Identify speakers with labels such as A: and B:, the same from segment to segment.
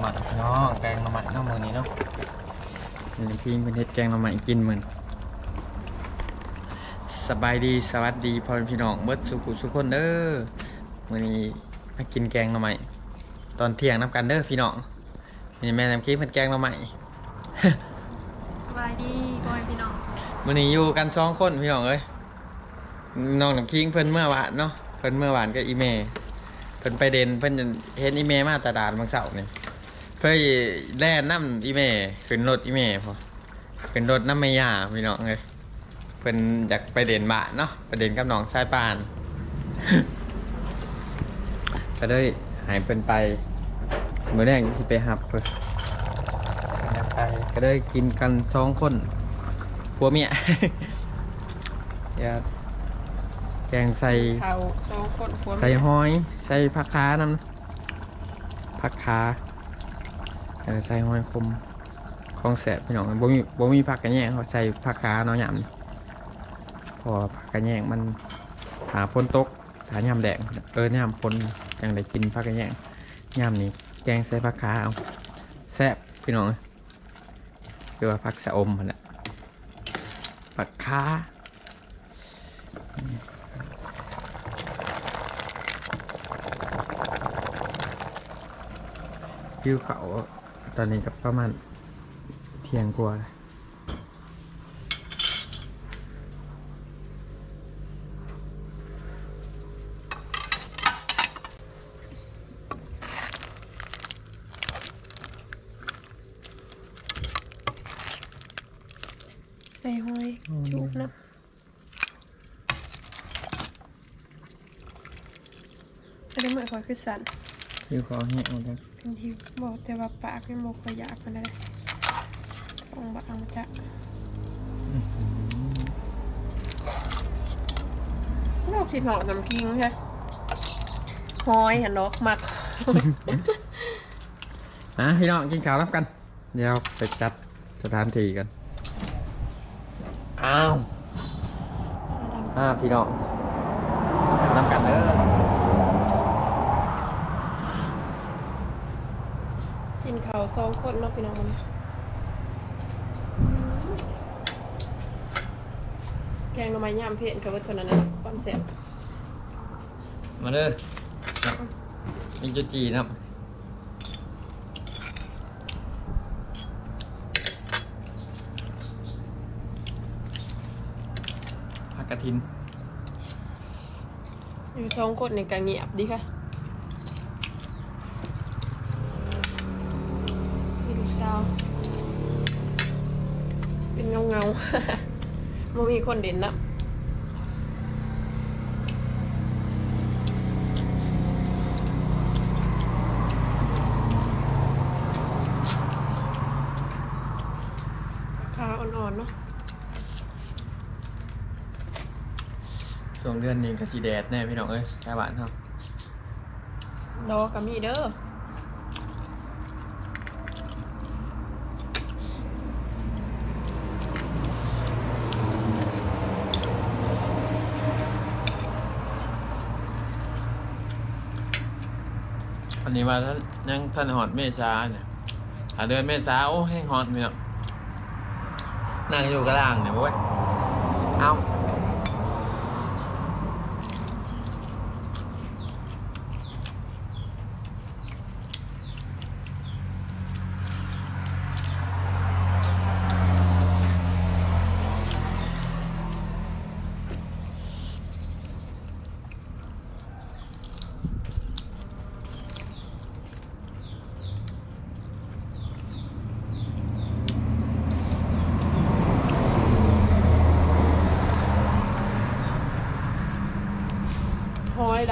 A: หม่พี่น้องแกงหน่อไม้เน้ำมือนี้เนาะนี่พี่เป็นเฮ็ดแกงหน่อไม้กินมือนสบายดีสวัสดีพ่อแม่พี่น้องเบิดสุขุสุขคนเด้อมื้อนี้มากินแกงหน่อไม้ตอนเที่ยงน้ำกันเด้อพี่น้องนี่แม่น้ำกี้เพิ่นแกงหน่อไม้
B: สบายดีบอยพี่น้อง
A: มื้อนี้อยู่กันสองคนพี่น้องเอ้ยน้องน้ำคิงเพิ่นเมื่อวานเนาะเพิ่นเมื่อวานก็อีเมเพิ่นไปเด่นเพิ่นเห็นอีเมมาแตลาดบางเสาร์นี่ เพิ่นแล่นน้ำอีเมขึ้นรถอีเมพอขึ้นรถน้ำเมย่าพี่น้องเอ้ยเพิ่นอยากไปเด่นบ้านเนาะไปเด่นกับน้องชายปานก็เลยหายเพิ่นไปมื้อแรกที่ไปหับเพิ่นไปก็เลยกินกันสองคนผัวเมียอย่าแกงใส่
B: เขาโซคนควร
A: ใส่หอย ใส่ผักคานำผักขาเออ ใส่หอยคมของแสบพี่น้องบ่มีบ่มีผักกระแยงเขาใส่ผักขาเนาะยำพอผักกระแยงมันหาฝนตกหายำแดงเออยำฝนยังได้กินผักกระแยงยำนี้แกงใส่ผักขาเอาแซ่บพี่น้องเรียกว่าผักสะอมมันแหละผักค้าวิวเขา ตอนนี้กับประมาณเที่ยงกว่าแล้ว
B: ใส่หอยจุบนะอันนี้เหมือนคอยคือสัน
A: วิวเขาแห้งแล้ว
B: เป็นที่บอกแต่ว่าปากเป็นโมกอยากมันได้ต้องบางจะนอกที่หอน้ำกิ้งใช่หอยเห็นนกมัก
A: อะพี่น้องกินข้าวรับกัน เดี๋ยวไปจัดสถานที่กัน อ้าวอ่าพี่น้องรับกันเด้อ
B: กินข้าวสองคนเนาะพี่น้องมันแกงหน่อไม้ย่างเผ็ดกับวัตถุนั้นนะความแซ่บ
A: มาเด้อครับมีจุจีนะครับผักกระถิน
B: อยู่สองคนในกางเงียบดีค่ะมีลูกสาวเป็นเงาเงาๆมันมีคนเด่นนะราคาอ่อนๆเนาะ
A: ช่วงเดือนนี้ก็สีแดดแน่พี่น้องเอ้ยแค่บ้านครับ
B: ดอกกับมีเด้อ
A: นนี้ว่าท่านยังท่านหอดเมษาเนี่ยถ้าเดือนเมษาโอ้แห้งหอดเนี่ยนั่งอยู่กระล่างเนี่ยโว้ยเอา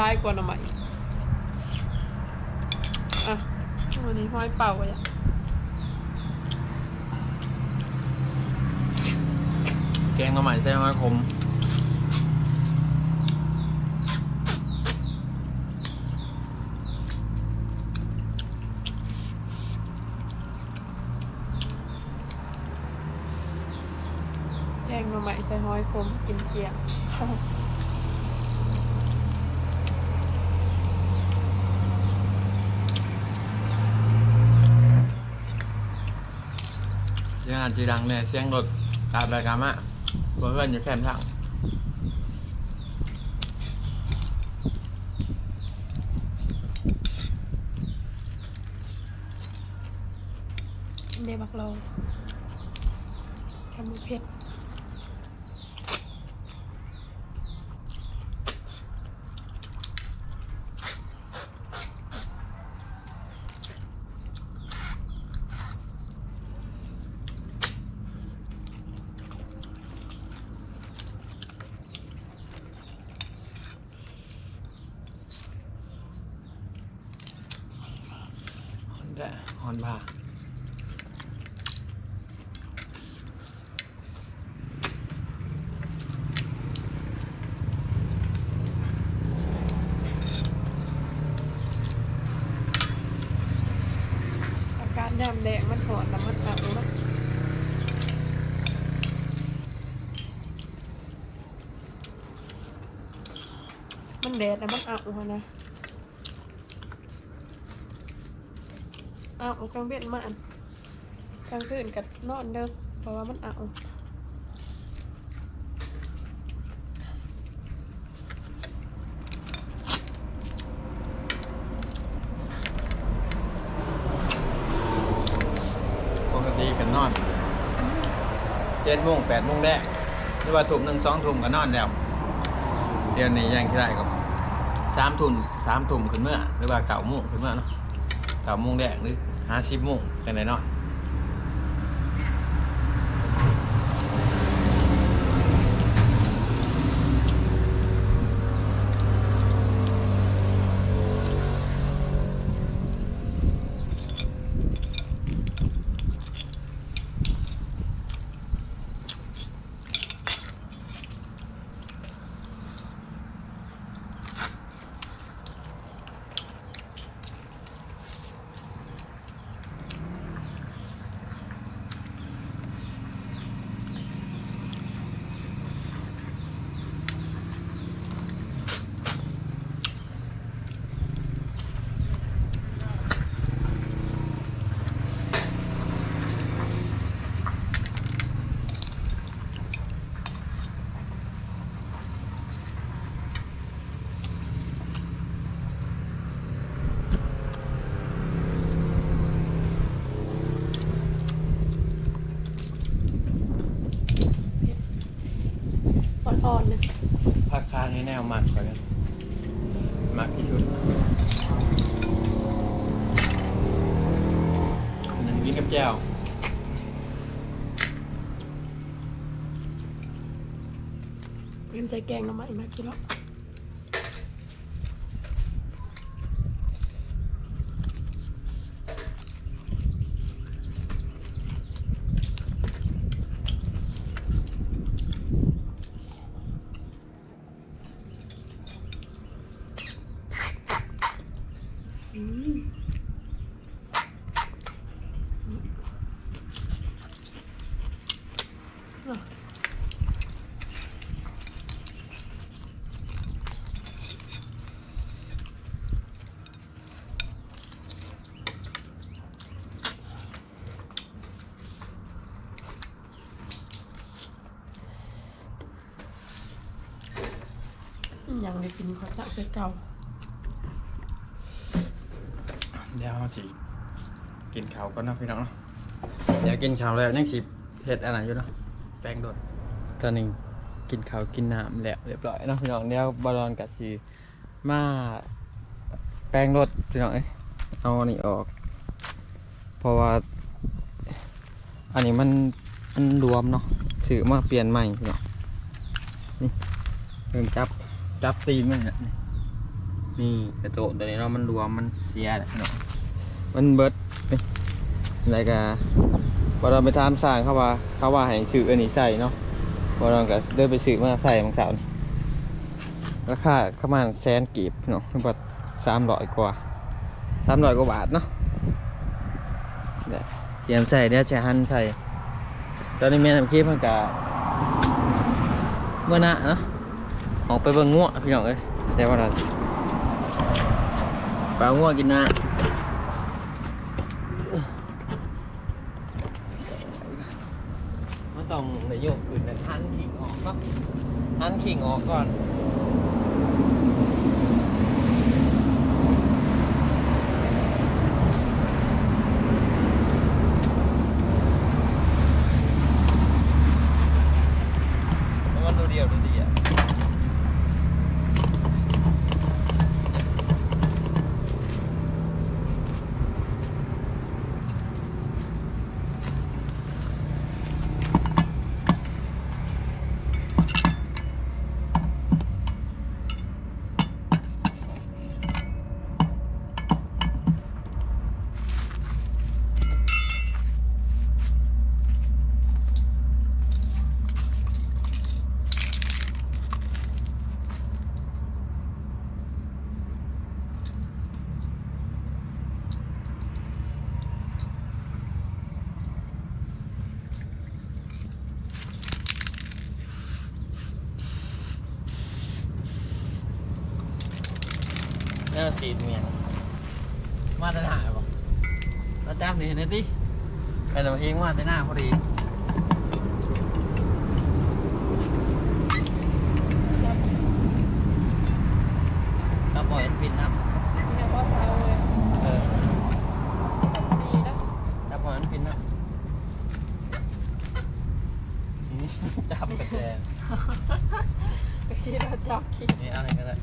B: ห้อยได้กว่าหน่อไม้อะวันนี้ห้อยเป่าอะ
A: แกงหน่อไม้ใส่หอยขม
B: 嗯แกงหน่อไม้ใส่ห้อยคมกินเกลียงา
A: จจะดังเนี่ยเสียงรถตามรายการมะเพื่อนอยู่แคมป์ทาง
B: เดบักโลแคมือเพชร
A: ฮอนด้าฮอนบ้า
B: อาการยามแดงมันหอนแล้วมันเอาเนาะมันแดดแล้วมันเอาหัวนะ เอากลางเวียนมาอันกลางคืนกับนอนเด้อเพราะว่ามันเอา
A: ปกติกันนอนเจ็ดโมงแปดโมงแรกหรือว่าทุ่มหนึ่งสองทุ่มก็นอนแล้ว เดือนนี้ยังที่ได้ก็สามทุ่มสามทุ่มขึ้นเมื่อหรือว่าเก้าโมงขึ้นเมื่อเนาะ เก้าโมงแดงหรือห้าสิบโมงกันไหนนอนาะ
B: นๆนะ
A: ภาคค้านี่แนวมากกว่ากันมากที่สุดหนึ่งวิกับแก้ว
B: เป็นใจแกงหน้ำไม้มากินแล้ว อืมอะ ยังได้กินขอจักไปเก่า
A: เดี๋ยวสิกินข้าวก่อนเนาะพี่น้องเนาะเดี๋ยวกินข้าวแล้วยังสิเฮ็ดอะไรอยู่เนาะแป้งโดดตอนนี้กินข้าวกินน้ำแล้วเรียบร้อยเนาะพี่น้องเดี๋ยวบอลอนกับสิมาแป้งรดพี่น้องเอ้ยเอาอันนี้ออก เพราะว่า อันนี้มันมันรวมเนาะซื้อมาเปลี่ยนใหม่พี่น้องนี่เพิ่งจับ จับตีนมันเนี่ยนี่กระโตตัวนี้เนาะมันรวมมันเสียเนาะมันเบิดนี่อะไรกะพอเราไปทำสร้างเขาว่าเขาว่าให้ซื้ออันนี้ใส่เนาะพอเราก็เดินไปซื้อมาใส่บางสาวนี่ราคาประมาณแสนกีบเนาะทั้งหมดสามร้อยกว่าสามร้อยกว่าบาทเนาะเดี๋ยวเตรียมใส่เดี๋ยวจะหั่นใส่ตอนนี้แม่ทำคลิปมันกะเมื่อหน้าเนาะ ออกไปเบิ่งงัวพี่น้องเอ้ยแต่ว่าเราปลาหัวกินนะมันต้องในโยกขึ้นนะหันขิงออกครับหันขิงออกก่อนดูเดียวดูดีอะ แน่าสีเมียนมาตรฐานป่ะแล้วจ้ำนี่เห็นไหมติไปแต่เองว่าแต่หน้าพอดี เราปล่อยมันปิดนะ
B: เนี่ยพอเซาเลย
A: เออ
B: ดีนะ
A: เราปล่อยมันปิดนะนี่ จับกระแจ
B: ที่เราจับคิด
A: นี่อะไรก็ได้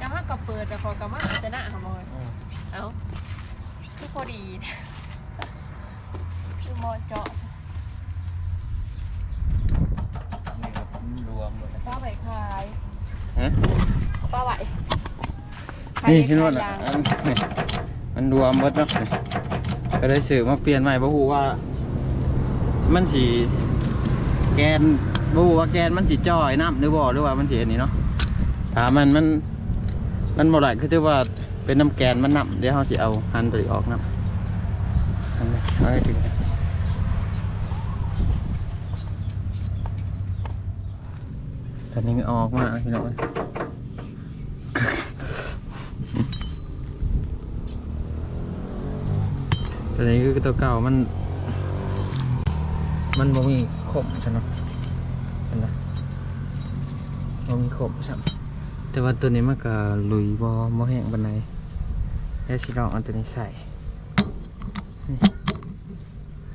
B: กะมากกับเปิดแต่พอกะมากจะหน้าหามอย
A: อืม
B: เอ้าคือพอดีคือมอเจาะ
A: นี่ครับรวมหมดเลย
B: ป้าไหวคลาย
A: ฮะ
B: ป้าไหว
A: นี่เห็นว่าน่ะอันนี่มันรวมหมดเนาะนี่ก็ได้สื่อมาเปลี่ยนใหม่บ่ฮู้ว่า มันสีแกนบ่ฮู้ว่าแกนมันสีจ่อยน้ำหรือบ่หรือว่ามันสีอันนี้เนาะถามมันมันมันบ่ได้คือที่ว่าเป็นน้ำแกนมันน้ำเดี๋ยวเฮาสิเอาหันตัวนี้ออกน้ำอันนี้เอาให้ถึงตอนนี้ออกมาพี่น้อง ตัวนี้คือตัวเก่ามัน มันบ่มีขมใช่ไหมเห็นไหมบ่มีขมใช่แต่ว่าตัวนี้มันก็ลุยบ่บ่แห้งปานใดแล้วสิลองเอาตัวนี้ใส่นี่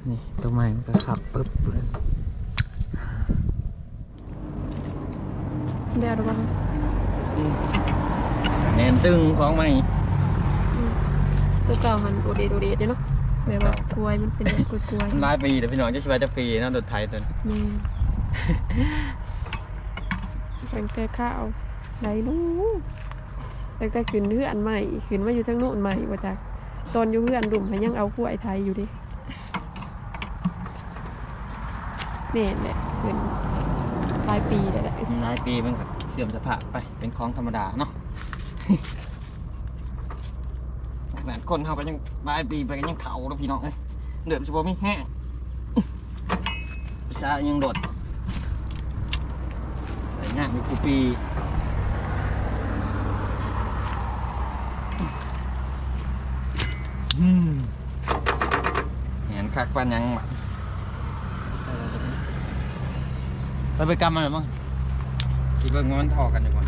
A: นี่ตัวใหม่มันก็ขับปึ๊บเลย
B: เดี๋ยวดูบ้าง
A: แน่นตึงของใหม่
B: ตัวเก่าหันโอเดโอเดเด้เนาะ แบบว่ากล้วยมันเป็นกล้วยกล้วย
A: หลายปีแต่พี่น้องจะชิบาจะปีเนาะรถไทยตัวนี้
B: นี่ตั้งแต่ข้าวไหนรู้ตั้งแต่ขึ้นเพื่อนใหม่ขึ้นมาอยู่ทั้งโน่นใหม่ว่าจากตอนอยู่เพื่อนดุ่มให้ยังเอากล้วยไทยอยู่ดิแม่นแหละขึ้นปลายปีได้แหละ
A: หลายปีมันก็เสื่อมสภาพไปเป็นของธรรมดาเนาะข นาดคนเขาก็ยังหลายปีไปก็ยังเผาแล้วพี่น้องเอ้ยเดือดเฉพาะไม่แห้งประชายังโดดใส่งานอยู่กูปีอืมเห็นคักปันยังมาเราไปกำมันหรือมั้งคิดว่ามันทอกันอยู่ก่อน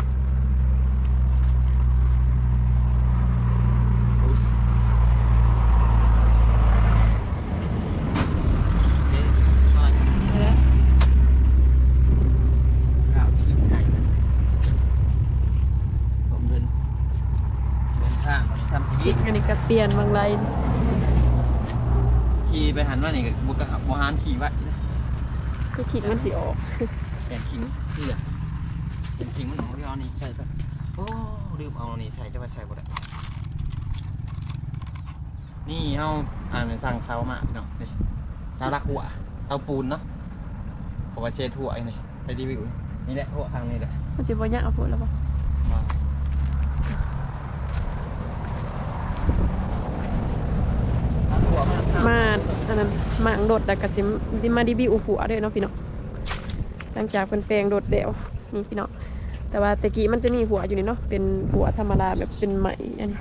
A: เอ๊ะอะไร
B: แล้ว
A: ข้าวขี้ไก่นะผมเดินเดินทางวันนี้ทำชีวิต
B: อันนี้ก็เปลี่ยนบางไร
A: ขี่ไปหันว่านี่กับบุกกับบุหานขี่ไว้
B: ก็คิดมันสิออก
A: แกนขิงนี่แหละแกนขิงมันของเรียวนี่ใส่ไปโอ้ลืมเอาอันนี่ใส่แต่ว่าใส่บ่ได้นี่เฮาอ่านสั่งเสามาพี่น้องนี่เสาลักหัวเสาปูนเนาะผมว่าเชดหัวไอ้นี่ไปรีวิวนี่แหละหัวทางนี้แหละ
B: มันสิบ่ยากเอาพูดแล้วบ่
A: มาเอาหัว มา
B: อันนั้นหมางโดดแต่ก็สิมาดีบีอุปัวด้วยเนาะพี่น้องหลังจากเป็นแปลงโดดเดี่ยวนี่พี่น้องแต่ว่าตะกี้มันจะมีหัวอยู่นี่เนาะเป็นหัวธรรมดาแบบเป็นไหมอันนี้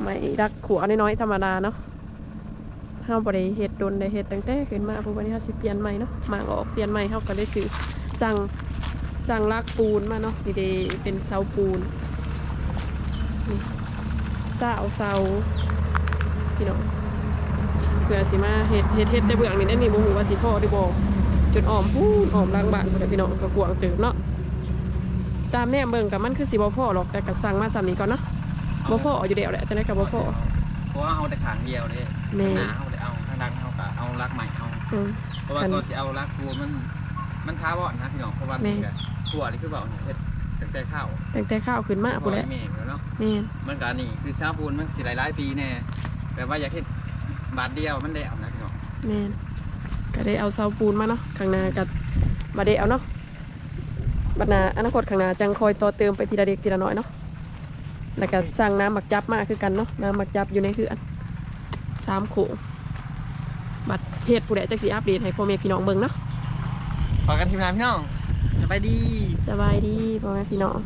B: ไหมรักขัวน้อยๆธรรมดาเนาะเฮาบ่ได้เฮ็ดโดนได้เฮ็ดตั้งแต่ขึ้นมาพราะวันนี้เฮาสิเปลี่ยนใหม่เนาะหมางออกเปลี่ยนใหม่เฮาก็ได้ซื้อสั่งสั่งลักปูนมาเนาะนี่เดเป็นเสาปูนนี่เสาเสา พี่น้องเพื่อสิมาเฮ็ดเฮ็ดเฮ็ดแต่เบื้องนี่ได้มีบ่ฮู้ว่าสิพ่อหรือบ่จนอ้อมพูนอ้อมหลังบ้านพุ่นน่ะพี่น้องก็กวางเติบเนาะตามแนมเบิ่งกับมันคือสิบ่พอหรอกแต่ก็สั่งมาซ้ำนี้ก่อนเนาะบ่พออยู่แล้วแหละจังได๋ก็บ่พอ
A: เพราะว่าเอาแต่ขางเดียวเลย
B: แม่
A: ข้างหน้าเอาแต่เอาข้างดังเอากะเอารักใหม่เอา
B: อืม
A: เพราะว่า
B: อัน
A: ตัวที่เอารักตัวมันมันท้าวอนนะพี่น้องเพราะว่า
B: แม่
A: นี่ก็ตัวนี่คือเบาเนี่ยเฮ็ดตั้งแต่ข้าว
B: ตั้งแต่ข้าวขึ้นมาพุ่นแหละ
A: เมฆแล้วเนาะ
B: แม่น
A: มันก็นี่คือชาปูนมันสิหลายหลายๆปีแน่ แต่ว่าอยากเฮ็ดบาทเดียวมันได้เอานะพี่น้อง
B: แม่นก็ได้เอาเสาปูนมาเนาะข้างหน้าก็บ่ได้เอาเนาะบัดหน้าอนาคตข้างหน้าจังคอยต่อเติมไปทีละเด็กทีละน้อยเนาะแล้วก็สร้างน้ำหมักจับมาคือกันเนาะน้ำหมักจับอยู่ในเฮือนสามโขงบัดเพจผู้ใดจักสิอัปเดตให้พ่อแม่พี่น้องเบิ่งเนาะ
A: พอกันทีมงานพี่น้องสบายดี
B: สบายดีพ่อแม่พี่น้อง